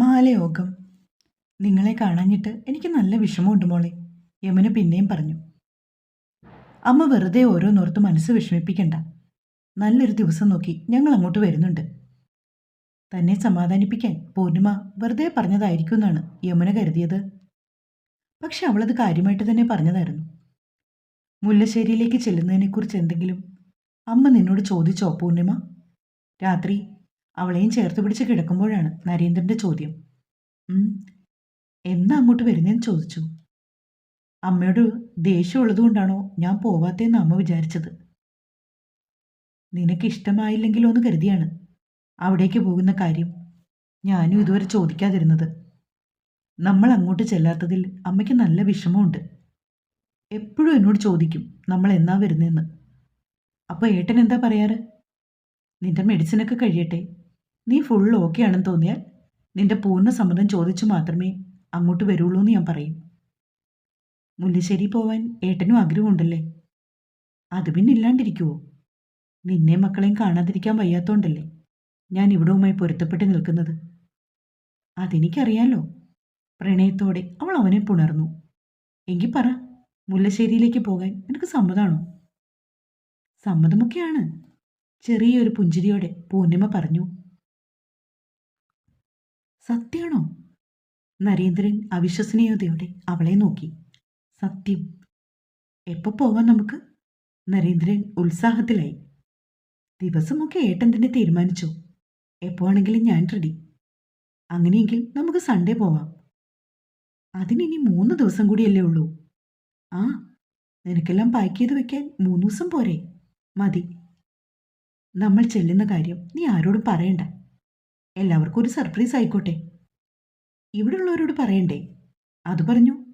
മാലയോഗം. നിങ്ങളെ കാണാഞ്ഞിട്ട് എനിക്ക് നല്ല വിഷമമുണ്ട് മോളെ യമന് പിന്നെയും പറഞ്ഞു. അമ്മ വെറുതെ ഓരോന്നോർത്ത് മനസ്സ് വിഷമിപ്പിക്കണ്ട. നല്ലൊരു ദിവസം നോക്കി ഞങ്ങൾ അങ്ങോട്ട് വരുന്നുണ്ട്. തന്നെ സമാധാനിപ്പിക്കാൻ പൂർണിമ വെറുതെ പറഞ്ഞതായിരിക്കും എന്നാണ് യമുന കരുതിയത്. പക്ഷെ അവളത് കാര്യമായിട്ട് തന്നെ പറഞ്ഞതായിരുന്നു. മുല്ലശ്ശേരിയിലേക്ക് ചെല്ലുന്നതിനെക്കുറിച്ച് എന്തെങ്കിലും അമ്മ നിന്നോട് ചോദിച്ചോ പൂർണിമ? രാത്രി അവളെയും ചേർത്ത് പിടിച്ച് കിടക്കുമ്പോഴാണ് നരേന്ദ്രന്റെ ചോദ്യം. "ഉം, എന്നാ അങ്ങോട്ട് വരുന്നതെന്ന് ചോദിച്ചു. അമ്മയോട് ദേഷ്യമുള്ളതുകൊണ്ടാണോ ഞാൻ പോവാത്തേന്ന് അമ്മ വിചാരിച്ചത്. നിനക്ക് ഇഷ്ടമായില്ലെങ്കിലോ എന്ന് കരുതിയാണ് അവിടേക്ക് പോകുന്ന കാര്യം. ഞാനും ഇതുവരെ ചോദിക്കാതിരുന്നത്. നമ്മൾ അങ്ങോട്ട് ചെല്ലാത്തതിൽ അമ്മയ്ക്ക് നല്ല വിഷമമുണ്ട്. എപ്പോഴും എന്നോട് ചോദിക്കും നമ്മൾ എന്നാ വരുന്നതെന്ന് അപ്പോൾ ഏട്ടൻ എന്താ പറയാറ്? നിന്റെ മെഡിസിനൊക്കെ കഴിയട്ടെ. നീ ഫുൾ ഓക്കെ ആണെന്ന് തോന്നിയാൽ നിന്റെ പൂർണ സമ്മതം ചോദിച്ചു മാത്രമേ അങ്ങോട്ട് വരുള്ളൂ എന്ന് ഞാൻ പറയും. മുല്ലശ്ശേരി പോവാൻ ഏട്ടനും ആഗ്രഹമുണ്ടല്ലേ? അത് പിന്നെ ഇല്ലാണ്ടിരിക്കുവോ? നിന്നെ മക്കളെയും കാണാതിരിക്കാൻ വയ്യാത്തോണ്ടല്ലേ ഞാൻ ഇവിടവുമായി പൊരുത്തപ്പെട്ട് നിൽക്കുന്നത്? അതെനിക്കറിയാലോ. പ്രണയത്തോടെ അവൾ അവനെ പുണർന്നു. എങ്കിൽ പറ മുല്ലശ്ശേരിയിലേക്ക് പോകാൻ എനിക്ക് സമ്മതാണോ? സമ്മതമൊക്കെയാണ്. ചെറിയൊരു പുഞ്ചിരിയോടെ പൂർണിമ പറഞ്ഞു. സത്യാണോ നരേന്ദ്രൻ അവിശ്വസനീയതയോടെ അവളെ നോക്കി. സത്യം. എപ്പോ പോവാൻ നമുക്ക്? നരേന്ദ്രൻ ഉത്സാഹത്തിലായി. ദിവസമൊക്കെ ഏട്ടൻ തന്നെ തീരുമാനിച്ചു. എപ്പോ ആണെങ്കിലും ഞാൻ റെഡി അങ്ങനെയെങ്കിൽ നമുക്ക് സൺഡേ പോവാം. അതിനിനി മൂന്ന് ദിവസം കൂടിയല്ലേ ഉള്ളൂ. ആ നിനക്കെല്ലാം പാക്ക് ചെയ്ത് വെക്കാൻ മൂന്ന് ദിവസം പോരെ. മതി. നമ്മൾ ചെല്ലുന്ന കാര്യം നീ ആരോടും പറയണ്ട. എല്ലാവർക്കും ഒരു സർപ്രൈസ് ആയിക്കോട്ടെ. ഇവിടെയുള്ളവരോട് പറയണ്ടേ? അത് പറഞ്ഞു.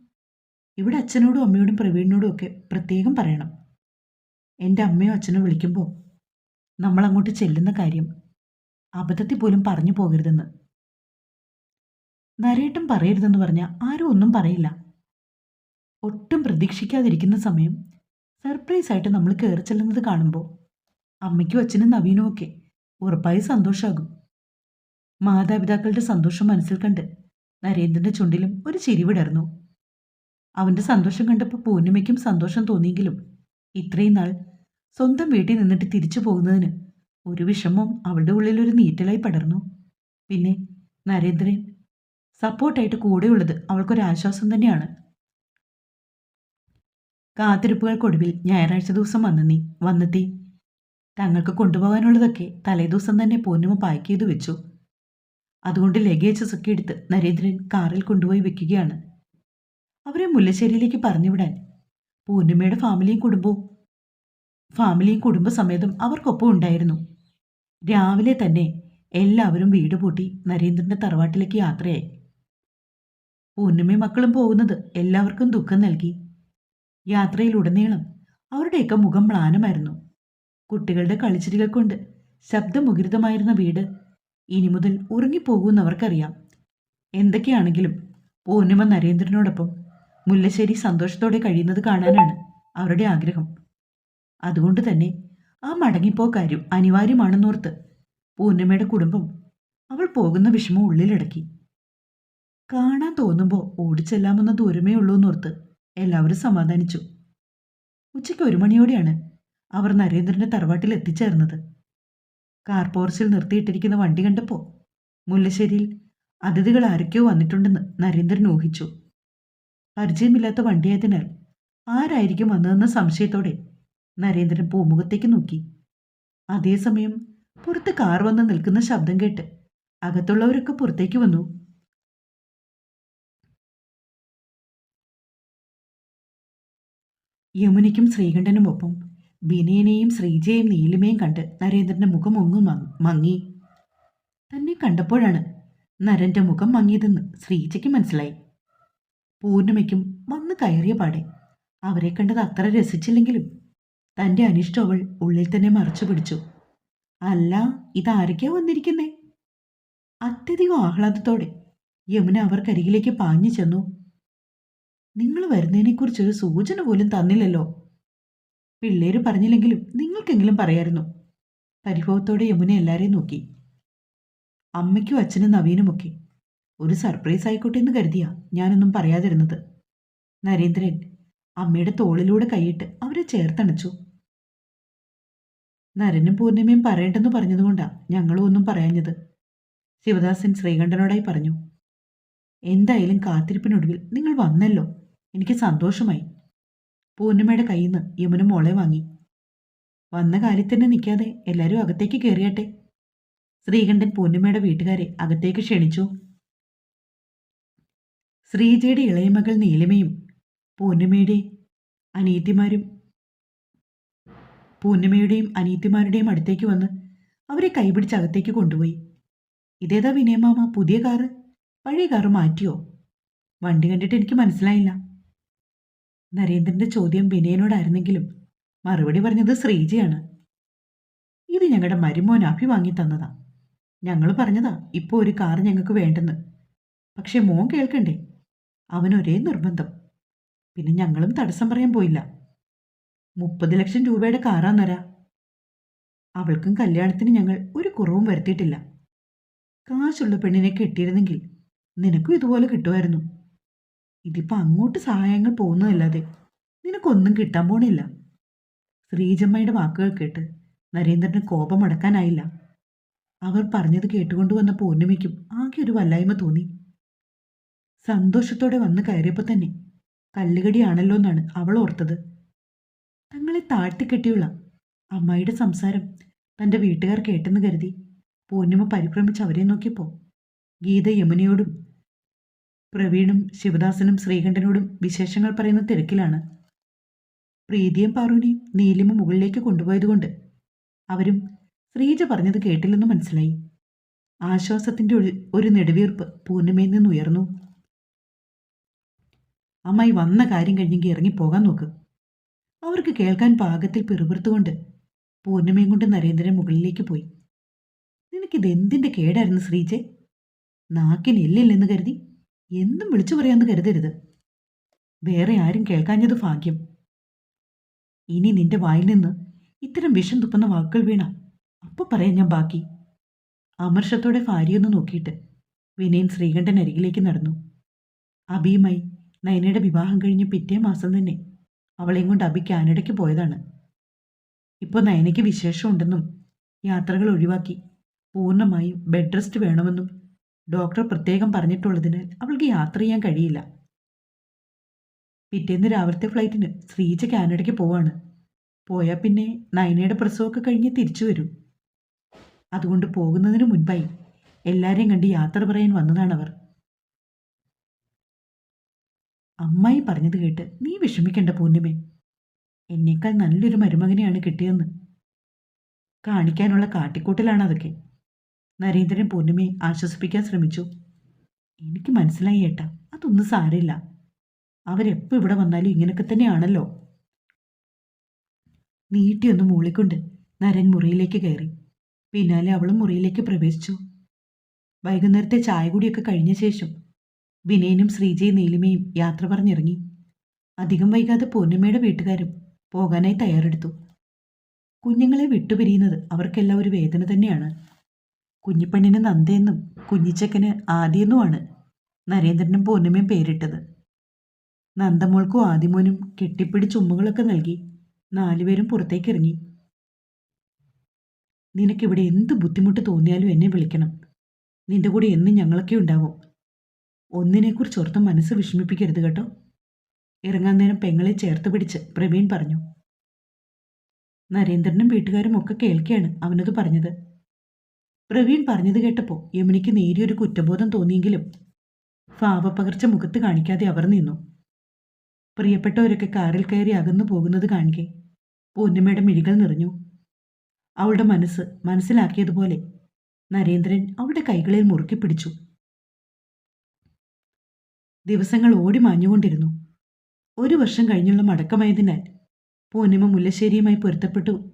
ഇവിടെ അച്ഛനോടും അമ്മയോടും പ്രവീണിനോടും ഒക്കെ പ്രത്യേകം പറയണം. എന്റെ അമ്മയോ അച്ഛനോ വിളിക്കുമ്പോൾ നമ്മൾ അങ്ങോട്ട് ചെല്ലുന്ന കാര്യം അബദ്ധത്തിൽ പോലും പറഞ്ഞു പോകരുതെന്ന്. നരേട്ടം പറയരുതെന്ന് പറഞ്ഞാൽ ആരും ഒന്നും പറയില്ല. ഒട്ടും പ്രതീക്ഷിക്കാതിരിക്കുന്ന സമയം സർപ്രൈസ് ആയിട്ട് നമ്മൾ കയറി ചെല്ലുന്നത് കാണുമ്പോൾ അമ്മയ്ക്കും അച്ഛനും നവീനും ഒക്കെ ഉറപ്പായി സന്തോഷമാകും മാതാപിതാക്കളുടെ സന്തോഷം മനസ്സിൽ കണ്ട് നരേന്ദ്രന്റെ ചുണ്ടിലും ഒരു ചിരിവിടർന്നു അവന്റെ സന്തോഷം കണ്ടപ്പോൾ പൂർണിമയ്ക്കും സന്തോഷം തോന്നിയെങ്കിലും ഇത്രയും നാൾ സ്വന്തം വീട്ടിൽ നിന്നിട്ട് തിരിച്ചു പോകുന്നതിന് ഒരു വിഷമം അവളുടെ ഉള്ളിൽ ഒരു നീറ്റലായി പടർന്നു. പിന്നെ നരേന്ദ്രൻ സപ്പോർട്ടായിട്ട് കൂടെയുള്ളത് അവൾക്കൊരാശ്വാസം തന്നെയാണ്. കാത്തിരിപ്പുകൾക്കൊടുവിൽ ഞായറാഴ്ച ദിവസം വന്നെത്തി വന്നെത്തി. തങ്ങൾക്ക് കൊണ്ടുപോകാനുള്ളതൊക്കെ തലേദിവസം തന്നെ പൂർണിമ പാക്ക് ചെയ്തു വെച്ചു. അതുകൊണ്ട് ലഗേജസ് ഒക്കെ എടുത്ത് നരേന്ദ്രൻ കാറിൽ കൊണ്ടുപോയി വെക്കുകയാണ്. അവരെ മുല്ലശ്ശേരിയിലേക്ക് പറഞ്ഞുവിടാൻ. പൂർണിമയുടെ ഫാമിലിയും കുടുംബവും ഫാമിലിയും കുടുംബസമേതം അവർക്കൊപ്പം ഉണ്ടായിരുന്നു. രാവിലെ തന്നെ എല്ലാവരും വീട് പൂട്ടി നരേന്ദ്രന്റെ തറവാട്ടിലേക്ക് യാത്രയായി. പൂർണിമയും മക്കളും പോകുന്നത് എല്ലാവർക്കും ദുഃഖം നൽകി. യാത്രയിലുടനീളം അവരുടെയൊക്കെ മുഖം മ്ലാനമായിരുന്നു. കുട്ടികളുടെ കളിച്ചിരികൾ കൊണ്ട് ശബ്ദമുഖരിതമായിരുന്ന വീട് ഇനി മുതൽ ഉറങ്ങിപ്പോകുമെന്നവർക്കറിയാം എന്തൊക്കെയാണെങ്കിലും പൂർണിമ നരേന്ദ്രനോടൊപ്പം മുല്ലശ്ശേരി സന്തോഷത്തോടെ കഴിയുന്നത് കാണാനാണ് അവരുടെ ആഗ്രഹം. അതുകൊണ്ട് തന്നെ ആ മടങ്ങിപ്പോക്കാര്യം അനിവാര്യമാണെന്നോർത്ത് പൂർണിമയുടെ കുടുംബം അവൾ പോകുന്ന വിഷമം ഉള്ളിലടക്കി. കാണാൻ തോന്നുമ്പോൾ ഓടിച്ചെല്ലാമെന്ന ദൂരമേ ഉള്ളൂ എന്നോർത്ത് എല്ലാവരും സമാധാനിച്ചു. ഉച്ചയ്ക്ക് ഒരു മണിയോടെയാണ് അവർ നരേന്ദ്രന്റെ തറവാട്ടിൽ എത്തിച്ചേർന്നത്. കാർ പോർച്ചിൽ നിർത്തിയിട്ടിരിക്കുന്ന വണ്ടി കണ്ടപ്പോൾ മുല്ലശ്ശേരിയിൽ അതിഥികൾ ആരൊക്കെയോ വന്നിട്ടുണ്ടെന്ന് നരേന്ദ്രൻ ഊഹിച്ചു. പരിചയമില്ലാത്ത വണ്ടിയായതിനാൽ ആരായിരിക്കും വന്നതെന്ന സംശയത്തോടെ നരേന്ദ്രൻ പൂമുഖത്തേക്ക് നോക്കി. അതേസമയം പുറത്ത് കാർ വന്ന് നിൽക്കുന്ന ശബ്ദം കേട്ട് അകത്തുള്ളവരൊക്കെ പുറത്തേക്ക് വന്നു. യമുനയ്ക്കും ശ്രീകണ്ഠനുമൊപ്പം വിനയനെയും ശ്രീജയും നീലിമയും കണ്ട് നരേന്ദ്രന്റെ മുഖം ഒങ്ങു മങ്ങി. തന്നെ കണ്ടപ്പോഴാണ് നരന്റെ മുഖം മങ്ങിയതെന്ന് ശ്രീജയ്ക്ക് മനസ്സിലായി. പൂർണിമയ്ക്കും വന്ന് കയറിയ പാടെ അവരെ കണ്ടത് അത്ര രസിച്ചില്ലെങ്കിലും തന്റെ അനിഷ്ടം അവൾ ഉള്ളിൽ തന്നെ മറച്ചു പിടിച്ചു. അല്ല ഇതാരൊക്കെയാ വന്നിരിക്കുന്നേ? അത്യധികം ആഹ്ലാദത്തോടെ യമുന അവർക്കരികിലേക്ക് പാഞ്ഞു ചെന്നു. നിങ്ങൾ വരുന്നതിനെക്കുറിച്ചൊരു സൂചന പോലും തന്നില്ലല്ലോ. പിള്ളേര് പറഞ്ഞില്ലെങ്കിലും നിങ്ങൾക്കെങ്കിലും പറയായിരുന്നു. പരിഭവത്തോടെ യമുന എല്ലാരെയും നോക്കി. അമ്മയ്ക്കും അച്ഛനും നവീനുമൊക്കെ. ഒരു സർപ്രൈസ് ആയിക്കോട്ടെ എന്ന് കരുതിയാ ഞാനൊന്നും പറയാതിരുന്നത്. നരേന്ദ്രൻ അമ്മയുടെ തോളിലൂടെ കൈയിട്ട് അവരെ ചേർത്തണച്ചു. നരനും പൂർണിമയും പറയണ്ടെന്ന് പറഞ്ഞതുകൊണ്ടാ ഞങ്ങളും ഒന്നും പറയാഞ്ഞത്. ശിവദാസൻ ശ്രീകണ്ഠനോടായി പറഞ്ഞു. എന്തായാലും കാത്തിരിപ്പിനൊടുവിൽ നിങ്ങൾ വന്നല്ലോ. എനിക്ക് സന്തോഷമായി. പൂർണിമയുടെ കയ്യിൽ നിന്ന് യമുന മോളെ വാങ്ങി. വന്ന കാലിൽ തന്നെ നിൽക്കാതെ എല്ലാവരും അകത്തേക്ക് കയറിയട്ടെ ശ്രീകണ്ഠൻ പൂർണിമയുടെ വീട്ടുകാരെ അകത്തേക്ക് ക്ഷണിച്ചു. ശ്രീജയുടെ ഇളയമകൾ നീലിമയും പൂർണിമയുടെ അനീതിമാരും പൂർണിമയുടെയും അനീതിമാരുടെയും അടുത്തേക്ക് വന്ന് അവരെ കൈപിടിച്ച് അകത്തേക്ക് കൊണ്ടുപോയി. ഇതേതാ വിനയമാമ പുതിയ കാറ്? പഴയ കാറ് മാറ്റിയോ? വണ്ടി കണ്ടിട്ട് എനിക്ക് മനസ്സിലായില്ല. നരേന്ദ്രന്റെ ചോദ്യം വിനയനോടായിരുന്നെങ്കിലും മറുപടി പറഞ്ഞത് ശ്രീജയാണ്. ഇത് ഞങ്ങളുടെ മരുമോൻ അഭി വാങ്ങി തന്നതാ. ഞങ്ങൾ പറഞ്ഞതാ ഇപ്പോൾ ഒരു കാർ ഞങ്ങൾക്ക് വേണ്ടെന്ന്. പക്ഷെ മോൻ കേൾക്കണ്ടേ? അവനൊരേ നിർബന്ധം. പിന്നെ ഞങ്ങളും തടസ്സം പറയാൻ പോയില്ല. മുപ്പത് ലക്ഷം രൂപയുടെ കാറാന്നരാ അവൾക്കും കല്യാണത്തിന് ഞങ്ങൾ ഒരു കുറവും വരുത്തിയിട്ടില്ല. കാശുള്ള പെണ്ണിനെ കെട്ടിയിരുന്നെങ്കിൽ നിനക്കും ഇതുപോലെ കിട്ടുമായിരുന്നു. ഇതിപ്പോ അങ്ങോട്ട് സഹായങ്ങൾ പോകുന്നതല്ലാതെ നിനക്കൊന്നും കിട്ടാൻ പോണില്ല. ശ്രീജമ്മയുടെ വാക്കുകൾ കേട്ട് നരേന്ദ്രന് കോപം അടക്കാനായില്ല. അവർ പറഞ്ഞത് കേട്ടുകൊണ്ട് വന്ന പൂർണിമയ്ക്കും ആകെ ഒരു വല്ലായ്മ തോന്നി. സന്തോഷത്തോടെ വന്ന് കയറിയപ്പോൾ തന്നെ കല്ലുകടിയാണല്ലോ എന്നാണ് അവൾ ഓർത്തത്. തങ്ങളെ താഴ്ത്തിക്കെട്ടിയുള്ള അമ്മയുടെ സംസാരം തന്റെ വീട്ടുകാർ കേട്ടെന്ന് കരുതി പൂർണിമ പരിഭ്രമിച്ച് അവരെ നോക്കിയപ്പോൾ ഗീത യമുനയോടും പ്രവീണും ശിവദാസനും ശ്രീകണ്ഠനോടും വിശേഷങ്ങൾ പറയുന്ന തിരക്കിലാണ്. പ്രീതിയും പാറുവിനെയും നീലിമ മുകളിലേക്ക് കൊണ്ടുപോയതുകൊണ്ട് അവരും ശ്രീജ പറഞ്ഞത് കേട്ടില്ലെന്ന് മനസ്സിലായി. ആശ്വാസത്തിന്റെ ഒരു നെടുവീർപ്പ് പൂർണിമയിൽ നിന്ന് ഉയർന്നു അമ്മായി വന്ന കാര്യം കഴിഞ്ഞെങ്കിൽ ഇറങ്ങിപ്പോകാൻ നോക്ക്. അവർക്ക് കേൾക്കാൻ പാകത്തിൽ പിറുപിറുത്തുകൊണ്ട് പൂർണിമയും കൊണ്ട് നരേന്ദ്രൻ മുകളിലേക്ക് പോയി. നിനക്കിത് എന്തിന്റെ കേടായിരുന്നു ശ്രീജെ? നാക്കിന് എല്ലില്ലെന്ന് കരുതി എന്നും വിളിച്ചു പറയാമെന്ന് കരുതരുത്. വേറെ ആരും കേൾക്കാഞ്ഞത് ഭാഗ്യം. ഇനി നിന്റെ വായിൽ നിന്ന് ഇത്തരം വിഷം തുപ്പുന്ന വാക്കുകൾ വീണ. അപ്പോൾ പറയാം ഞാൻ ബാക്കി. അമർഷത്തോടെ ഭാര്യയൊന്ന് നോക്കിയിട്ട് വിനയൻ ശ്രീകണ്ഠൻ അരികിലേക്ക് നടന്നു. അബിയുമായി നയനയുടെ വിവാഹം കഴിഞ്ഞ് പിറ്റേ മാസം തന്നെ അവളെയും കൊണ്ട് അബി കാനഡയ്ക്ക് പോയതാണ്. ഇപ്പോൾ നയനയ്ക്ക് വിശേഷമുണ്ടെന്നും യാത്രകൾ ഒഴിവാക്കി പൂർണമായും ബെഡ് റെസ്റ്റ് വേണമെന്നും ഡോക്ടർ പ്രത്യേകം പറഞ്ഞിട്ടുള്ളതിനാൽ അവൾക്ക് യാത്ര ചെയ്യാൻ കഴിയില്ല. പിറ്റേന്ന് രാവിലത്തെ ഫ്ലൈറ്റിന് ശ്രീജ കാനഡയ്ക്ക് പോവാണ്. പോയാൽ പിന്നെ നയനയുടെ പ്രസവമൊക്കെ കഴിഞ്ഞ് തിരിച്ചു വരും. അതുകൊണ്ട് പോകുന്നതിന് മുൻപായി എല്ലാവരെയും കണ്ട് യാത്ര പറയാൻ വന്നതാണവർ. അമ്മായി പറഞ്ഞത് കേട്ട് നീ വിഷമിക്കണ്ട പൂർണിമേ. എന്നേക്കാൾ നല്ലൊരു മരുമകനെയാണ് കിട്ടിയതെന്ന്. കാണിക്കാനുള്ള കാട്ടിക്കൂട്ടലാണ് അതൊക്കെ നരേന്ദ്രൻ പൂർണിമയെ ആശ്വസിപ്പിക്കാൻ ശ്രമിച്ചു. എനിക്ക് മനസ്സിലായി ഏട്ടാ അതൊന്നും സാരമില്ല. അവരെപ്പോൾ ഇവിടെ വന്നാലും ഇങ്ങനെയൊക്കെ തന്നെയാണല്ലോ. നീട്ടിയൊന്ന് മൂളിക്കൊണ്ട് നരൻ മുറിയിലേക്ക് കയറി. പിന്നാലെ അവളും മുറിയിലേക്ക് പ്രവേശിച്ചു. വൈകുന്നേരത്തെ ചായ കൂടിയൊക്കെ കഴിഞ്ഞ ശേഷം വിനയനും ശ്രീജയും നീലിമയും യാത്ര പറഞ്ഞിറങ്ങി. അധികം വൈകാതെ പൂർണിമയുടെ വീട്ടുകാരും പോകാനായി തയ്യാറെടുത്തു. കുഞ്ഞുങ്ങളെ വിട്ടുപിരിയുന്നത് അവർക്കെല്ലാം ഒരു വേദന തന്നെയാണ്. കുഞ്ഞിപ്പെണ്ണിന് നന്ദയെന്നും കുഞ്ഞിച്ചക്കന് ആദിയെന്നുമാണ് നരേന്ദ്രനും പൂർണിമയും പേരിട്ടത്. നന്ദമോൾക്കും ആദിമോനും കെട്ടിപ്പിടി ഉമ്മകളൊക്കെ നൽകി നാലുപേരും പുറത്തേക്കിറങ്ങി. നിനക്കിവിടെ എന്ത് ബുദ്ധിമുട്ട് തോന്നിയാലും എന്നെ വിളിക്കണം. നിന്റെ കൂടെ എന്നും ഞങ്ങളൊക്കെ ഉണ്ടാവും. ഒന്നിനെക്കുറിച്ച് ഓർത്ത് മനസ്സ് വിഷമിപ്പിക്കരുത് കേട്ടോ ഇറങ്ങാൻ നേരം പെങ്ങളെ ചേർത്ത് പിടിച്ച് പ്രവീൺ പറഞ്ഞു. നരേന്ദ്രനും വീട്ടുകാരും ഒക്കെ കേൾക്കുകയാണ് അവനത് പറഞ്ഞത്. പ്രവീൺ പറഞ്ഞത് കേട്ടപ്പോൾ യമുനയ്ക്ക് നേരിയൊരു കുറ്റബോധം തോന്നിയെങ്കിലും ഭാവപ്പകർച്ച മുഖത്ത് കാണിക്കാതെ അവർ നിന്നു. പ്രിയപ്പെട്ടവരൊക്കെ കാറിൽ കയറി അകന്നു പോകുന്നത് കാണുകെ പൂർണിമയുടെ മിഴികൾ നിറഞ്ഞു. അവളുടെ മനസ്സ് മനസ്സിലാക്കിയതുപോലെ നരേന്ദ്രൻ അവളുടെ കൈകളിൽ മുറുക്കി പിടിച്ചു. ദിവസങ്ങൾ ഓടി മാഞ്ഞുകൊണ്ടിരുന്നു. ഒരു വർഷം കഴിഞ്ഞുള്ള മടക്കമായതിനാൽ പൂർണിമ മുല്ലശ്ശേരിയുമായി പൊരുത്തപ്പെട്ടു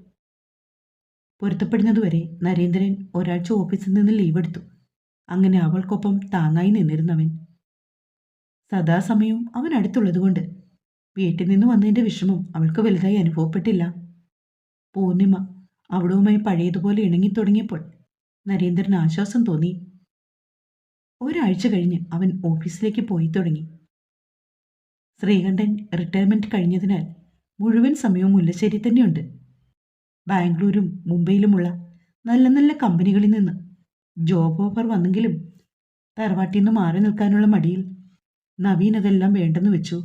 പൊരുത്തപ്പെടുന്നതുവരെ നരേന്ദ്രൻ ഒരാഴ്ച ഓഫീസിൽ നിന്ന് ലീവ് എടുത്തു. അങ്ങനെ അവൾക്കൊപ്പം താങ്ങായി നിന്നിരുന്നവൻ. സദാസമയവും അവൻ അടുത്തുള്ളതുകൊണ്ട് വീട്ടിൽ നിന്ന് വന്നതിന്റെ വിഷമം അവൾക്ക് വലുതായി അനുഭവപ്പെട്ടില്ല. പൂർണിമ അവളുമായി പഴയതുപോലെ ഇണങ്ങിത്തുടങ്ങിയപ്പോൾ നരേന്ദ്രന് ആശ്വാസം തോന്നി. ഒരാഴ്ച കഴിഞ്ഞ് അവൻ ഓഫീസിലേക്ക് പോയി തുടങ്ങി. ശ്രീകണ്ഠൻ റിട്ടയർമെന്റ് കഴിഞ്ഞതിനാൽ മുഴുവൻ സമയവും മുല്ലശ്ശേരി തന്നെയുണ്ട്. ബാംഗ്ലൂരും മുംബൈയിലുമുള്ള നല്ല നല്ല കമ്പനികളിൽ നിന്ന് ജോബ് ഓഫർ വന്നെങ്കിലും തറവാട്ടിൽ നിന്ന് മാറി നിൽക്കാനുള്ള മടിയിൽ നവീൻ അതെല്ലാം വേണ്ടെന്ന് വെച്ചു.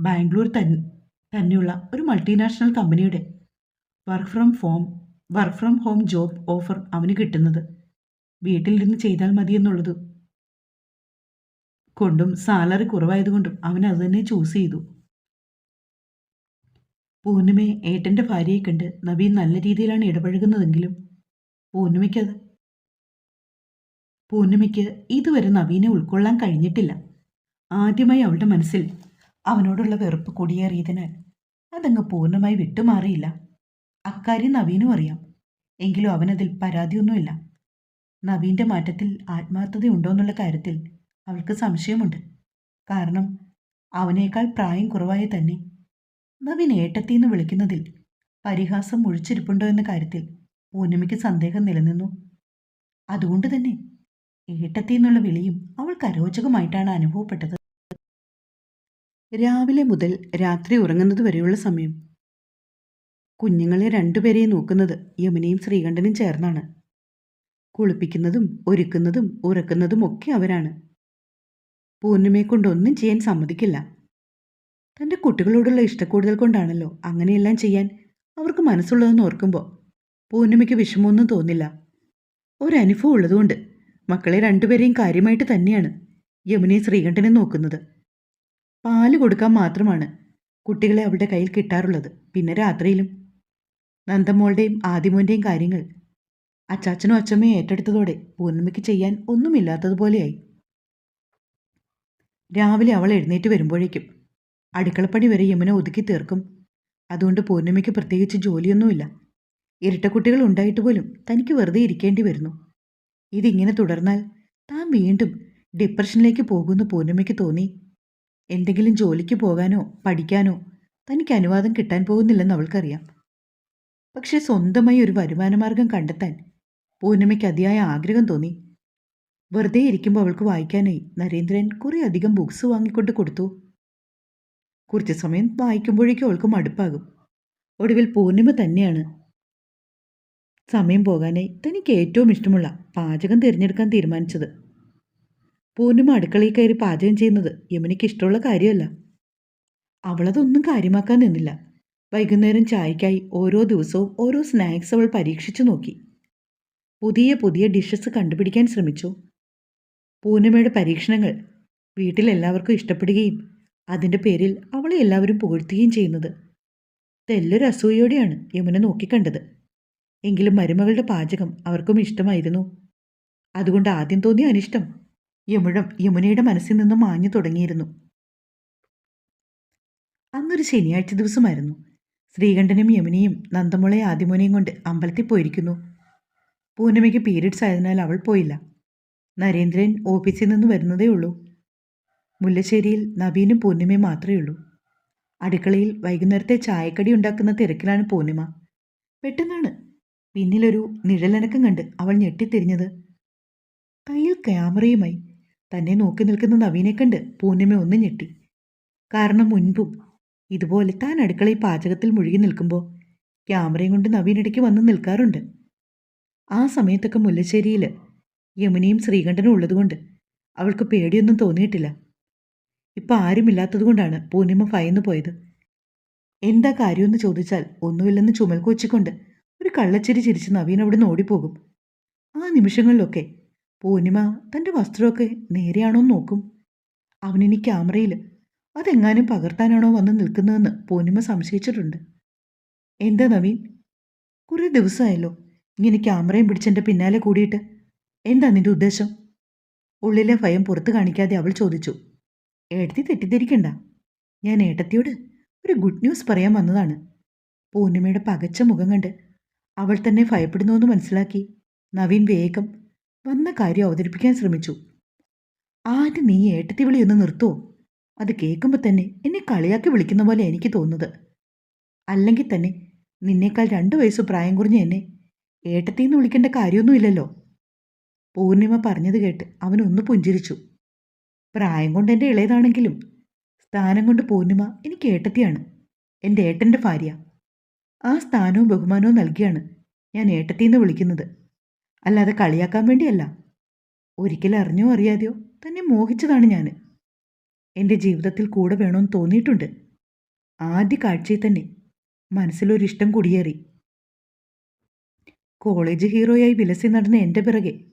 ബാംഗ്ലൂർ തൻ- തന്നെയുള്ള ഒരു മൾട്ടിനാഷണൽ കമ്പനിയുടെ work from home work from home job offer അവന് കിട്ടുന്നത് വീട്ടിലിരുന്ന് ചെയ്താൽ മതിയെന്നുള്ളത് കൊണ്ടും സാലറി കുറവായതുകൊണ്ടും അവൻ അത് തന്നെ ചൂസ് ചെയ്തു. പൂർണിമയെ ഏട്ടന്റെ ഭാര്യയെ കണ്ട് നവീൻ നല്ല രീതിയിലാണ് ഇടപഴകുന്നതെങ്കിലും പൂർണിമയ്ക്കത് പൂർണിമയ്ക്ക് ഇതുവരെ നവീനെ ഉൾക്കൊള്ളാൻ കഴിഞ്ഞിട്ടില്ല. ആദ്യമായി അവളുടെ മനസ്സിൽ അവനോടുള്ള വെറുപ്പ് കുടിയേറിയതിനാൽ അതങ്ങ് പൂർണമായി വിട്ടുമാറിയില്ല. അക്കാര്യം നവീനും അറിയാം. എങ്കിലും അവനതിൽ പരാതിയൊന്നുമില്ല. നവീന്റെ മാറ്റത്തിൽ ആത്മാർത്ഥതയുണ്ടോ എന്നുള്ള കാര്യത്തിൽ അവൾക്ക് സംശയമുണ്ട്. കാരണം അവനേക്കാൾ പ്രായം കുറവായി തന്നെ നവീൻ ഏട്ടത്തിന്ന് വിളിക്കുന്നതിൽ പരിഹാസം ഒഴിച്ചിരിപ്പുണ്ടോ എന്ന കാര്യത്തിൽ പൂർണിമയ്ക്ക് സന്ദേഹം നിലനിന്നു. അതുകൊണ്ട് തന്നെ ഏട്ടത്തി എന്നുള്ള വിളിയും അവൾക്ക് അരോചകമായിട്ടാണ് അനുഭവപ്പെട്ടത്. രാവിലെ മുതൽ രാത്രി ഉറങ്ങുന്നത് വരെയുള്ള സമയം. കുഞ്ഞുങ്ങളെ രണ്ടുപേരെയും നോക്കുന്നത് യമുനയും ശ്രീകണ്ഠനും ചേർന്നാണ്. കുളിപ്പിക്കുന്നതും ഒരുക്കുന്നതും ഉറക്കുന്നതും ഒക്കെ അവരാണ്. പൂർണിമയെ കൊണ്ടൊന്നും ചെയ്യാൻ സമ്മതിക്കില്ല. തന്റെ കുട്ടികളോടുള്ള ഇഷ്ടക്കൂടുതൽ കൊണ്ടാണല്ലോ അങ്ങനെയെല്ലാം ചെയ്യാൻ അവർക്ക് മനസ്സുള്ളതെന്ന് ഓർക്കുമ്പോൾ പൂർണിമയ്ക്ക് വിഷമമൊന്നും തോന്നില്ല. ഒരനുഭവം ഉള്ളതുകൊണ്ട് മക്കളെ രണ്ടുപേരെയും കാര്യമായിട്ട് തന്നെയാണ് യമുനയും ശ്രീകണ്ഠനെ നോക്കുന്നത്. പാൽ കൊടുക്കാൻ മാത്രമാണ് കുട്ടികളെ അവളുടെ കയ്യിൽ കിട്ടാറുള്ളത്. പിന്നെ രാത്രിയിലും നന്ദമോളുടെയും ആദിമോന്റെയും കാര്യങ്ങൾ അച്ചാച്ചനും അച്ചമ്മയും ഏറ്റെടുത്തതോടെ പൂർണിമയ്ക്ക് ചെയ്യാൻ ഒന്നുമില്ലാത്തതുപോലെയായി. രാവിലെ അവൾ എഴുന്നേറ്റ് വരുമ്പോഴേക്കും അടുക്കളപ്പണി വരെ യമുന ഒതുക്കി തീർക്കും. അതുകൊണ്ട് പൂർണിമയ്ക്ക് പ്രത്യേകിച്ച് ജോലിയൊന്നുമില്ല. ഇരട്ടക്കുട്ടികൾ ഉണ്ടായിട്ട് പോലും തനിക്ക് വെറുതെ ഇരിക്കേണ്ടി വരുന്നു. ഇതിങ്ങനെ തുടർന്നാൽ താൻ വീണ്ടും ഡിപ്രഷനിലേക്ക് പോകുമെന്ന് പൂർണിമയ്ക്ക് തോന്നി. എന്തെങ്കിലും ജോലിക്ക് പോകാനോ പഠിക്കാനോ തനിക്ക് അനുവാദം കിട്ടാൻ പോകുന്നില്ലെന്ന് അവൾക്കറിയാം. പക്ഷെ സ്വന്തമായി ഒരു വരുമാനമാർഗം കണ്ടെത്താൻ പൂർണിമയ്ക്ക് അതിയായ ആഗ്രഹം തോന്നി. വെറുതെ ഇരിക്കുമ്പോൾ അവൾക്ക് വായിക്കാനായി നരേന്ദ്രൻ കുറേ അധികം ബുക്സ് വാങ്ങിക്കൊണ്ട് കൊടുത്തു. കുറച്ച് സമയം വായിക്കുമ്പോഴേക്കും അവൾക്ക് മടുപ്പാകും ഒടുവിൽ പൂർണിമ തന്നെയാണ്. സമയം പോകാനായി തനിക്ക് ഏറ്റവും ഇഷ്ടമുള്ള പാചകം തിരഞ്ഞെടുക്കാൻ തീരുമാനിച്ചത്. പൂർണിമ അടുക്കളയിൽ കയറി പാചകം ചെയ്യുന്നത് യമുനയ്ക്ക് ഇഷ്ടമുള്ള കാര്യമല്ല. അവളതൊന്നും കാര്യമാക്കാൻ നിന്നില്ല. വൈകുന്നേരം ചായക്കായി ഓരോ ദിവസവും ഓരോ സ്നാക്സ് അവൾ പരീക്ഷിച്ചു നോക്കി. പുതിയ പുതിയ ഡിഷസ് കണ്ടുപിടിക്കാൻ ശ്രമിച്ചു. പൂർണിമയുടെ പരീക്ഷണങ്ങൾ വീട്ടിലെല്ലാവർക്കും ഇഷ്ടപ്പെടുകയും അതിന്റെ പേരിൽ അവളെ എല്ലാവരും പുകഴ്ത്തുകയും ചെയ്യുന്നത്. തെല്ലൊരു അസൂയോടെയാണ് യമുന നോക്കിക്കണ്ടത്. എങ്കിലും മരുമകളുടെ പാചകം അവർക്കും ഇഷ്ടമായിരുന്നു. അതുകൊണ്ട് ആദ്യം തോന്നിയ അനിഷ്ടം യമുഴം യമുനയുടെ മനസ്സിൽ നിന്നും മാഞ്ഞു തുടങ്ങിയിരുന്നു. അന്നൊരു ശനിയാഴ്ച ദിവസമായിരുന്നു. ശ്രീകണ്ഠനും യമുനയും നന്ദമുളെ ആദിമുനയും കൊണ്ട് അമ്പലത്തിൽ പോയിരിക്കുന്നു. പൂർണിമയ്ക്ക് പീരീഡ്സ് ആയതിനാൽ അവൾ പോയില്ല. നരേന്ദ്രൻ ഓഫീസിൽ നിന്ന് വരുന്നതേ ഉള്ളൂ മുല്ലശ്ശേരിയിൽ നവീനും പൂർണിമയും മാത്രമേ ഉള്ളൂ. അടുക്കളയിൽ വൈകുന്നേരത്തെ ചായക്കടി ഉണ്ടാക്കുന്ന തിരക്കിലാണ് പൂർണിമ. പെട്ടെന്നാണ് പിന്നിലൊരു നിഴലനക്കം കണ്ട് അവൾ ഞെട്ടിത്തിരിഞ്ഞത്. കയ്യിൽ ക്യാമറയുമായി തന്നെ നോക്കി നിൽക്കുന്ന നവീനെ കണ്ട് പൂർണിമ ഒന്ന് ഞെട്ടി. കാരണം മുൻപും ഇതുപോലെ താൻ അടുക്കളയിൽ പാചകത്തിൽ മുഴുകി നിൽക്കുമ്പോൾ ക്യാമറയും കൊണ്ട് നവീൻ ഇടയ്ക്ക് വന്ന് നിൽക്കാറുണ്ട്. ആ സമയത്തൊക്കെ മുല്ലശ്ശേരിയിൽ യമുനയും ശ്രീകണ്ഠനും ഉള്ളതുകൊണ്ട് അവൾക്ക് പേടിയൊന്നും തോന്നിയിട്ടില്ല. ഇപ്പം ആരുമില്ലാത്തത് കൊണ്ടാണ് പൂർണിമ ഭയന്നു പോയത്. എന്താ കാര്യമെന്ന് ചോദിച്ചാൽ ഒന്നുമില്ലെന്ന് ചുമൽ കൊച്ചിക്കൊണ്ട് ഒരു കള്ളച്ചിരി ചിരിച്ച് നവീൻ അവിടെ നിന്ന് ഓടിപ്പോകും. ആ നിമിഷങ്ങളിലൊക്കെ പൂർണിമ തന്റെ വസ്ത്രമൊക്കെ നേരെയാണോ നോക്കും. അവനിനി ക്യാമറയിൽ അതെങ്ങാനും പകർത്താനാണോ വന്ന് നിൽക്കുന്നതെന്ന് പൂർണിമ സംശയിച്ചിട്ടുണ്ട്. എന്താ നവീൻ? കുറേ ദിവസമായല്ലോ ഇങ്ങനെ ക്യാമറയും പിടിച്ചെന്റെ പിന്നാലെ കൂടിയിട്ട്. എന്താ നിന്റെ ഉദ്ദേശം? ഉള്ളിലെ ഭയം പുറത്ത് കാണിക്കാതെ അവൾ ചോദിച്ചു. ഏട്ടത്തി തെറ്റിദ്ധരിക്കണ്ട. ഞാൻ ഏട്ടത്തിയോട് ഒരു ഗുഡ് ന്യൂസ് പറയാൻ വന്നതാണ്. പൂർണിമയുടെ പകച്ച മുഖം കണ്ട് അവൾ തന്നെ ഭയപ്പെടുന്നുവെന്ന് മനസ്സിലാക്കി നവീൻ വേഗം വന്ന കാര്യം അവതരിപ്പിക്കാൻ ശ്രമിച്ചു. ആദ്യം നീ ഏട്ടത്തി വിളി ഒന്ന് നിർത്തുവോ അത് കേൾക്കുമ്പോൾ തന്നെ എന്നെ കളിയാക്കി വിളിക്കുന്ന പോലെ എനിക്ക് തോന്നുന്നത്. അല്ലെങ്കിൽ തന്നെ നിന്നേക്കാൾ രണ്ടു വയസ്സ് പ്രായം കുറഞ്ഞ എന്നെ ഏട്ടത്തിന്ന് വിളിക്കേണ്ട കാര്യമൊന്നുമില്ലല്ലോ. പൂർണിമ പറഞ്ഞത് കേട്ട് അവനൊന്ന് പുഞ്ചിരിച്ചു. പ്രായം കൊണ്ട് എന്റെ ഇളയതാണെങ്കിലും സ്ഥാനം കൊണ്ട് പൂർണിമ എനിക്ക് ഏട്ടത്തിയാണ്. എന്റെ ഏട്ടന്റെ ഭാര്യ. ആ സ്ഥാനവും ബഹുമാനവും നൽകിയാണ് ഞാൻ ഏട്ടത്തിന്ന് വിളിക്കുന്നത്. അല്ലാതെ കളിയാക്കാൻ വേണ്ടിയല്ല. ഒരിക്കലും അറിഞ്ഞോ അറിയാതെയോ തന്നെ മോഹിച്ചതാണ് ഞാൻ. എന്റെ ജീവിതത്തിൽ കൂടെ വേണമെന്ന് തോന്നിയിട്ടുണ്ട്. ആദ്യ കാഴ്ചയിൽ തന്നെ മനസ്സിലൊരിഷ്ടം കുടിയേറി. കോളേജ് ഹീറോയായി വിലസി നടന്ന എന്റെ പിറകെ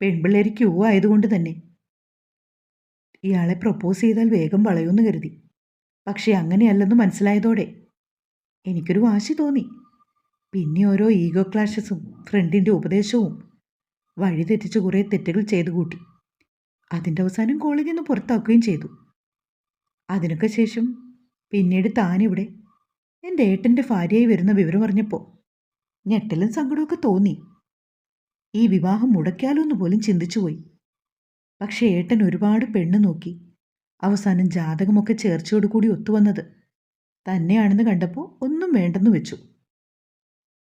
പെൺപിള്ളേരിക്ക് ആയതുകൊണ്ട് തന്നെ ഇയാളെ പ്രപ്പോസ് ചെയ്താൽ വേഗം വളയുമെന്ന് കരുതി. പക്ഷേ അങ്ങനെയല്ലെന്ന് മനസ്സിലായതോടെ എനിക്കൊരു വാശി തോന്നി. പിന്നെ ഓരോ ഈഗോ ക്ലാഷസും ഫ്രണ്ടിന്റെ ഉപദേശവും വഴിതെറ്റിച്ച് കുറേ തെറ്റുകൾ ചെയ്തു കൂട്ടി. അതിന്റെ അവസാനം കോളേജിൽ നിന്ന് പുറത്താക്കുകയും ചെയ്തു. അതിനൊക്കെ ശേഷം പിന്നീട് താനിവിടെ എന്റെ ഏട്ടന്റെ ഭാര്യയായി വരുന്ന വിവരം അറിഞ്ഞപ്പോൾ ഞെട്ടലും സങ്കടമൊക്കെ തോന്നി. ഈ വിവാഹം മുടക്കിയാലോ എന്ന് പോലും ചിന്തിച്ചുപോയി. പക്ഷേ ഏട്ടൻ ഒരുപാട് പെണ്ണ് നോക്കി. അവസാനം ജാതകമൊക്കെ ചേർച്ചയോടുകൂടി ഒത്തുവന്നത്. തന്നെയാണെന്ന് കണ്ടപ്പോൾ ഒന്നും വേണ്ടെന്ന് വെച്ചു.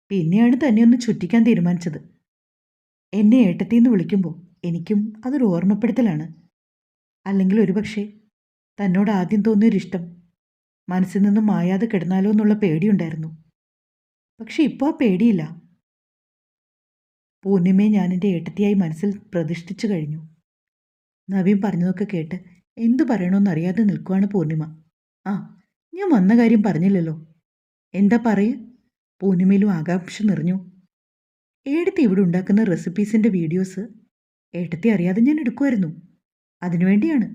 പിന്നെയാണ് തന്നെ ഒന്ന് ചുറ്റിക്കാൻ തീരുമാനിച്ചത്. എന്നെ ഏട്ടത്തിന്ന് വിളിക്കുമ്പോൾ എനിക്കും അതൊരു ഓർമ്മപ്പെടുത്തലാണ്. അല്ലെങ്കിൽ ഒരുപക്ഷെ തന്നോട് ആദ്യം തോന്നിയൊരിഷ്ടം. മനസ്സിൽ നിന്നും മായാതെ കിടന്നാലോ എന്നുള്ള പേടിയുണ്ടായിരുന്നു. പക്ഷെ ഇപ്പോൾ ആ പേടിയില്ല. പൂർണിമയെ ഞാൻ എന്റെ ഏട്ടത്തിയായി മനസ്സിൽ പ്രതിഷ്ഠിച്ചു കഴിഞ്ഞു. നവീൻ പറഞ്ഞതൊക്കെ കേട്ട് എന്തു പറയണമെന്നറിയാതെ നിൽക്കുവാണ് പൂർണിമ. ആ ഞാൻ വന്ന കാര്യം പറഞ്ഞില്ലല്ലോ. എന്താ പറയ? പൂർണിമയിലും ആകാംക്ഷ നിറഞ്ഞു. ഏടത്തി ഇവിടെ ഉണ്ടാക്കുന്ന റെസിപ്പീസിന്റെ വീഡിയോസ് ഏട്ടത്തി അറിയാതെ ഞാൻ എടുക്കുമായിരുന്നു അതിനുവേണ്ടിയാണ്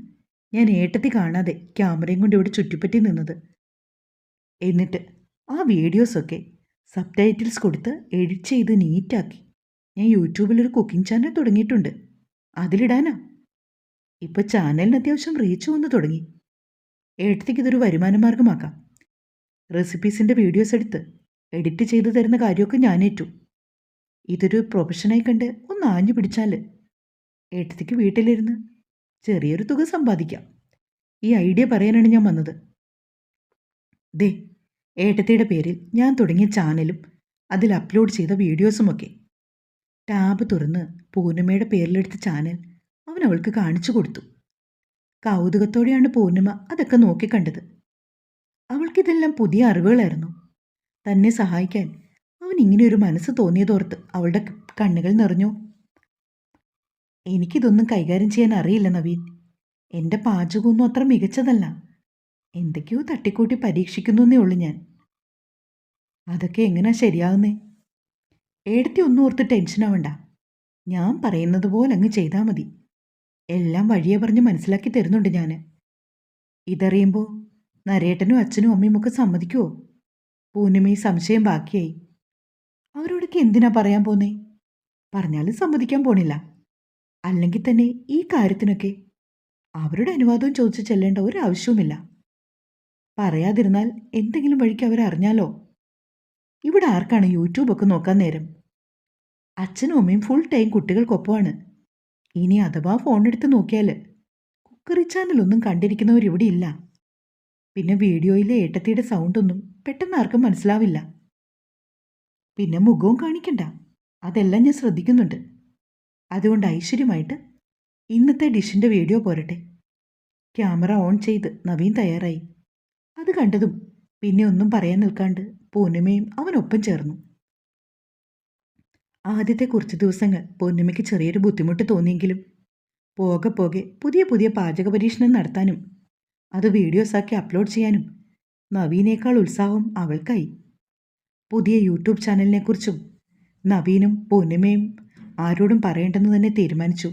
ഞാൻ ഏട്ടത്തി കാണാതെ ക്യാമറയും കൊണ്ട് ഇവിടെ ചുറ്റിപ്പറ്റി നിന്നത്. എന്നിട്ട് ആ വീഡിയോസൊക്കെ സബ് ടൈറ്റിൽസ് കൊടുത്ത് എഡിറ്റ് ചെയ്ത് നീറ്റാക്കി. ഞാൻ യൂട്യൂബിലൊരു കുക്കിംഗ് ചാനൽ തുടങ്ങിയിട്ടുണ്ട്. അതിലിടാനാ? ഇപ്പോൾ ചാനലിന് അത്യാവശ്യം റീച്ച് വന്നു തുടങ്ങി. ഏട്ടത്തേക്ക് ഇതൊരു വരുമാന മാർഗമാക്കാം റെസിപ്പീസിന്റെ വീഡിയോസ് എടുത്ത് എഡിറ്റ് ചെയ്തു തരുന്ന കാര്യമൊക്കെ ഞാൻ ഏറ്റു ഇതൊരു പ്രൊഫഷനായി കണ്ട് ഒന്ന് ആഞ്ഞു പിടിച്ചാൽ ഏട്ടത്തേക്ക് വീട്ടിലിരുന്ന് ചെറിയൊരു തുക സമ്പാദിക്കാം. ഈ ഐഡിയ പറയാനാണ് ഞാൻ വന്നത്. ദേ ഏട്ടത്തിയുടെ പേരിൽ ഞാൻ തുടങ്ങിയ ചാനലും അതിൽ അപ്ലോഡ് ചെയ്ത വീഡിയോസുമൊക്കെ ടാബ് തുറന്ന് പൂർണിമയുടെ പേരിലെടുത്ത ചാനൽ അവൻ അവൾക്ക് കാണിച്ചു കൊടുത്തു. കൗതുകത്തോടെയാണ് പൂർണിമ അതൊക്കെ നോക്കിക്കണ്ടത് അവൾക്കിതെല്ലാം പുതിയ അറിവുകളായിരുന്നു. തന്നെ സഹായിക്കാൻ അവൻ ഇങ്ങനെ ഒരു മനസ്സ് തോന്നിയതോർത്ത് അവളുടെ കണ്ണുകൾ നിറഞ്ഞു. എനിക്കിതൊന്നും കൈകാര്യം ചെയ്യാൻ അറിയില്ല നവീൻ. എന്റെ പാചകമൊന്നും അത്ര മികച്ചതല്ല. എന്തൊക്കെയോ തട്ടിക്കൂട്ടി പരീക്ഷിക്കുന്നേ ഉള്ളൂ ഞാൻ. അതൊക്കെ എങ്ങനെയാ ശരിയാകുന്നേ ഏടത്തി ഒന്നും ഓർത്ത് ടെൻഷനാവണ്ട. ഞാൻ പറയുന്നത് പോലെ അങ്ങ് ചെയ്താൽ മതി. എല്ലാം വഴിയെ പറഞ്ഞ് മനസ്സിലാക്കി തരുന്നുണ്ട് ഞാൻ ഇതറിയുമ്പോൾ നരേട്ടനും അച്ഛനും അമ്മയും ഒക്കെ സമ്മതിക്കുമോ പൂർണിമയും സംശയം ബാക്കിയായി. അവരോടൊക്കെ എന്തിനാ പറയാൻ പോന്നേ? പറഞ്ഞാലും സമ്മതിക്കാൻ പോണില്ല. അല്ലെങ്കിൽ തന്നെ ഈ കാര്യത്തിനൊക്കെ അവരുടെ അനുവാദവും ചോദിച്ചു ചെല്ലേണ്ട ഒരു ആവശ്യവുമില്ല. പറയാതിരുന്നാൽ എന്തെങ്കിലും വഴിക്ക് അവരറിഞ്ഞാലോ ഇവിടെ ആർക്കാണ് യൂട്യൂബൊക്കെ നോക്കാൻ നേരം? അച്ഛനും അമ്മയും ഫുൾ ടൈം കുട്ടികൾക്കൊപ്പമാണ്. ഇനി അഥവാ ഫോണെടുത്ത് നോക്കിയാൽ കുക്കറി ചാനലൊന്നും കണ്ടിരിക്കുന്നവർ ഇവിടെ ഇല്ല. പിന്നെ വീഡിയോയിലെ ഏട്ടത്തിയുടെ സൗണ്ടൊന്നും പെട്ടെന്ന് ആർക്കും മനസ്സിലാവില്ല. പിന്നെ മുഖവും കാണിക്കണ്ട. അതെല്ലാം ഞാൻ ശ്രദ്ധിക്കുന്നുണ്ട്. അതുകൊണ്ട് ഐശ്വര്യമായിട്ട് ഇന്നത്തെ ഡിഷിന്റെ വീഡിയോ പോരട്ടെ. ക്യാമറ ഓൺ ചെയ്ത് നവീൻ തയ്യാറായി. അത് കണ്ടതും പിന്നെ ഒന്നും പറയാൻ നിൽക്കാണ്ട് പൂനമയും അവനൊപ്പം ചേർന്നു. ആദ്യത്തെ കുറച്ച് ദിവസങ്ങൾ പൊന്നമ്മയ്ക്ക് ചെറിയൊരു ബുദ്ധിമുട്ട് തോന്നിയെങ്കിലും പോകെ പോകെ പുതിയ പുതിയ പാചക പരീക്ഷണം നടത്താനും അത് വീഡിയോസാക്കി അപ്ലോഡ് ചെയ്യാനും നവീനേക്കാൾ ഉത്സാഹം അവൾക്കായി. പുതിയ യൂട്യൂബ് ചാനലിനെക്കുറിച്ചും നവീനും പൊന്നമ്മയും ആരോടും പറയേണ്ടെന്ന് തന്നെ തീരുമാനിച്ചു.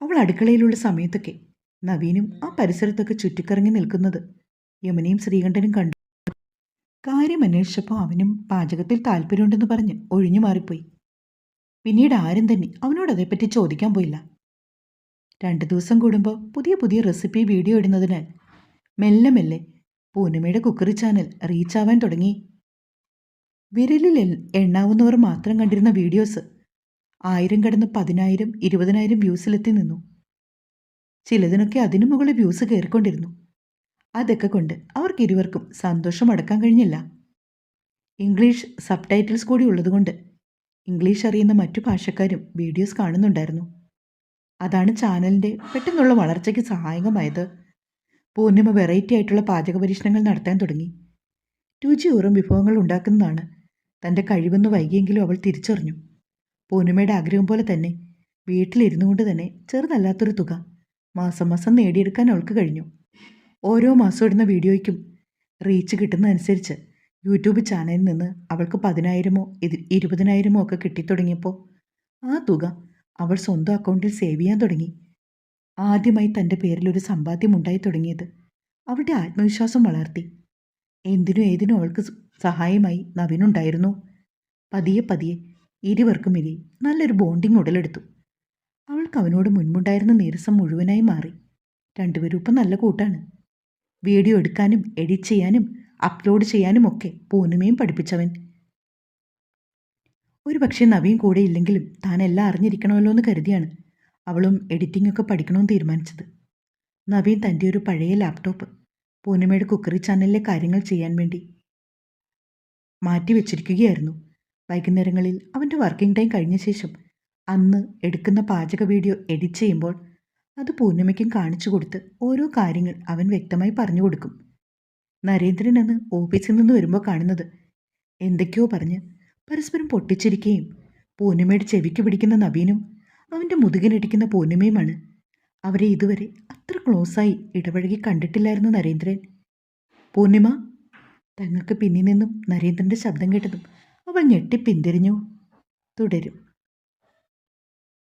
അവൾ അടുക്കളയിലുള്ള സമയത്തൊക്കെ നവീനും ആ പരിസരത്തൊക്കെ ചുറ്റിക്കറങ്ങി നിൽക്കുന്നത് യമുനയും ശ്രീകണ്ഠനും കണ്ടു. കാര്യം അന്വേഷിച്ചപ്പോൾ അവനും പാചകത്തിൽ താല്പര്യമുണ്ടെന്ന് പറഞ്ഞ് ഒഴിഞ്ഞു മാറിപ്പോയി. പിന്നീട് ആരും തന്നെ അവനോട് അതേപ്പറ്റി ചോദിക്കാൻ പോയില്ല. രണ്ട് ദിവസം കൂടുമ്പോൾ പുതിയ പുതിയ റെസിപ്പി വീഡിയോ ഇടുന്നതിനാൽ മെല്ലെ മെല്ലെ പൂനമയുടെ കുക്കറി ചാനൽ റീച്ചാവാൻ തുടങ്ങി. വിരലിൽ എണ്ണാവുന്നവർ മാത്രം കണ്ടിരുന്ന വീഡിയോസ് ആയിരം കടന്ന് പതിനായിരം ഇരുപതിനായിരം വ്യൂസിലെത്തി നിന്നു. ചിലതിനൊക്കെ അതിനു മുകളിൽ വ്യൂസ് കയറിക്കൊണ്ടിരുന്നു. അതൊക്കെ കൊണ്ട് അവർക്ക് ഇരുവർക്കും സന്തോഷം അടക്കാൻ കഴിഞ്ഞില്ല. ഇംഗ്ലീഷ് സബ് ടൈറ്റിൽസ് കൂടി ഉള്ളതുകൊണ്ട് ഇംഗ്ലീഷ് അറിയുന്ന മറ്റു ഭാഷക്കാരും വീഡിയോസ് കാണുന്നുണ്ടായിരുന്നു. അതാണ് ചാനലിന്റെ പെട്ടെന്നുള്ള വളർച്ചയ്ക്ക് സഹായകമായത്. പൂർണിമ വെറൈറ്റി ആയിട്ടുള്ള പാചക പരീക്ഷണങ്ങൾ നടത്താൻ തുടങ്ങി. രുചിയൂറും വിഭവങ്ങൾ ഉണ്ടാക്കുന്നതാണ് തന്റെ കഴിവെന്ന് വൈകിയെങ്കിലും അവൾ തിരിച്ചറിഞ്ഞു. പൂർണിമയുടെ ആഗ്രഹം പോലെ തന്നെ വീട്ടിലിരുന്നു കൊണ്ട് തന്നെ ചെറുതല്ലാത്തൊരു തുക മാസം മാസം നേടിയെടുക്കാൻ അവൾക്ക് കഴിഞ്ഞു. ഓരോ മാസം ഇടുന്ന വീഡിയോയ്ക്കും റീച്ച് കിട്ടുന്നതനുസരിച്ച് യൂട്യൂബ് ചാനലിൽ നിന്ന് അവൾക്ക് പതിനായിരമോ ഇരുപതിനായിരമോ ഒക്കെ കിട്ടിത്തുടങ്ങിയപ്പോൾ ആ തുക അവൾ സ്വന്തം അക്കൗണ്ടിൽ സേവ് ചെയ്യാൻ തുടങ്ങി. ആദ്യമായി തന്റെ പേരിൽ ഒരു സമ്പാദ്യം ഉണ്ടായി തുടങ്ങിയത് അവളുടെ ആത്മവിശ്വാസം വളർത്തി. എന്തിനും ഏതിനും അവൾക്ക് സഹായമായി നവീനുണ്ടായിരുന്നു പതിയെ പതിയെ ഇരുവർക്കും ഇനി നല്ലൊരു ബോണ്ടിങ് ഉടലെടുത്തു. അവൾക്ക് അവനോട് മുൻപുണ്ടായിരുന്ന നീരസം മുഴുവനായി മാറി. രണ്ടുപേരും ഇപ്പം നല്ല കൂട്ടാണ്. വീഡിയോ എടുക്കാനും എഡിറ്റ് ചെയ്യാനും അപ്ലോഡ് ചെയ്യാനുമൊക്കെ പൂനമയും പഠിപ്പിച്ചവൻ. ഒരു പക്ഷേ നവീൻ കൂടെ ഇല്ലെങ്കിലും താൻ എല്ലാം അറിഞ്ഞിരിക്കണമല്ലോ എന്ന് കരുതിയാണ് അവളും എഡിറ്റിംഗ് ഒക്കെ പഠിക്കണമെന്ന് തീരുമാനിച്ചത്. നവീൻ തന്റെ ഒരു പഴയ ലാപ്ടോപ്പ് പൂനമയുടെ കുക്കറി ചാനലിലെ കാര്യങ്ങൾ ചെയ്യാൻ വേണ്ടി മാറ്റി വെച്ചിരിക്കുകയായിരുന്നു വൈകുന്നേരങ്ങളിൽ അവന്റെ വർക്കിംഗ് ടൈം കഴിഞ്ഞ ശേഷം അന്ന് എടുക്കുന്ന പാചക വീഡിയോ എഡിറ്റ് ചെയ്യുമ്പോൾ അത് പൂനമയ്ക്കും കാണിച്ചു കൊടുത്ത് ഓരോ കാര്യങ്ങൾ അവൻ വ്യക്തമായി പറഞ്ഞു കൊടുക്കും. നരേന്ദ്രൻ അന്ന് ഓഫീസിൽ നിന്ന് വരുമ്പോൾ കാണുന്നത്. എന്തൊക്കെയോ പറഞ്ഞ് പരസ്പരം പൊട്ടിച്ചിരിക്കുകയും പൂർണിമയുടെ ചെവിക്ക് പിടിക്കുന്ന നവീനും അവന്റെ മുതുകിനടിക്കുന്ന പൂർണിമയുമാണ് അവരെ ഇതുവരെ അത്ര ക്ലോസായി ഇടപഴകി കണ്ടിട്ടില്ലായിരുന്നു നരേന്ദ്രൻ. പൂർണിമ തങ്ങൾക്ക് പിന്നിൽ നിന്നും നരേന്ദ്രന്റെ ശബ്ദം കേട്ടതും അവൾ ഞെട്ടി പിന്തിരിഞ്ഞു. തുടരും.